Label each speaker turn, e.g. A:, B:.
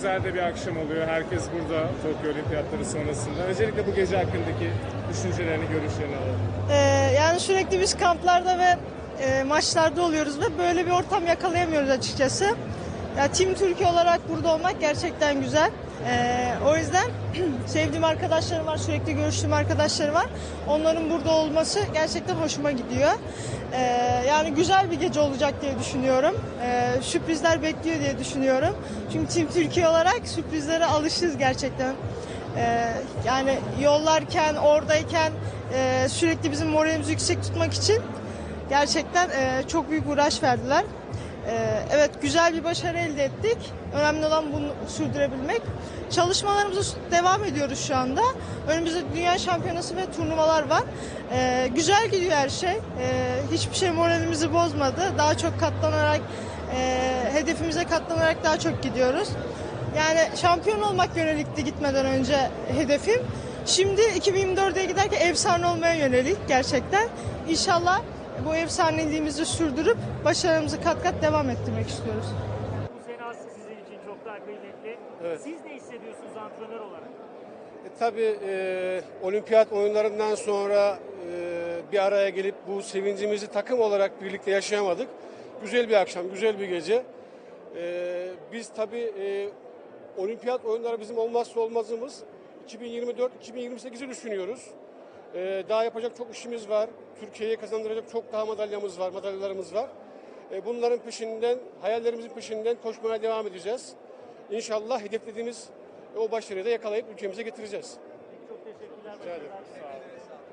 A: güzel de bir akşam oluyor. Herkes burada Tokyo Olimpiyatları sonrasında. Özellikle bu gece hakkındaki düşüncelerini, görüşlerini alalım.
B: Ee, yani sürekli biz kamplarda ve e, maçlarda oluyoruz ve böyle bir ortam yakalayamıyoruz açıkçası. Ya Team Türkiye olarak burada olmak gerçekten güzel. Ee, o yüzden sevdiğim arkadaşlarım var, sürekli görüştüğüm arkadaşlarım var. Onların burada olması gerçekten hoşuma gidiyor. Ee, yani güzel bir gece olacak diye düşünüyorum. Ee, sürprizler bekliyor diye düşünüyorum. Çünkü Team Türkiye olarak sürprizlere alışırız gerçekten. Ee, yani yollarken, oradayken e, sürekli bizim moralimizi yüksek tutmak için gerçekten e, çok büyük uğraş verdiler. Ee, evet güzel bir başarı elde ettik. Önemli olan bunu sürdürebilmek. Çalışmalarımıza devam ediyoruz şu anda. Önümüzde dünya şampiyonası ve turnuvalar var. Ee, güzel gidiyor her şey. Ee, hiçbir şey moralimizi bozmadı. Daha çok katlanarak, e, hedefimize katlanarak daha çok gidiyoruz. Yani şampiyon olmak yönelikti gitmeden önce hedefim. Şimdi 2024'e giderken efsane olmaya yönelik gerçekten. İnşallah bu efsaneliğimizi sürdürüp başarımızı kat kat devam ettirmek istiyoruz.
C: Bu sene sizin için çok daha kıymetli.
D: Evet.
C: Siz ne hissediyorsunuz antrenör olarak?
D: E, tabii e, olimpiyat oyunlarından sonra e, bir araya gelip bu sevincimizi takım olarak birlikte yaşayamadık. Güzel bir akşam, güzel bir gece. E, biz tabii e, olimpiyat oyunları bizim olmazsa olmazımız. 2024-2028'i düşünüyoruz. E, daha yapacak çok işimiz var. Türkiye'ye kazandıracak çok daha madalyamız var, madalyalarımız var. E, bunların peşinden, hayallerimizin peşinden koşmaya devam edeceğiz. İnşallah hedeflediğimiz o başarıyı da yakalayıp ülkemize getireceğiz.
C: Çok teşekkürler.
D: Rica ederim. Sağ olun.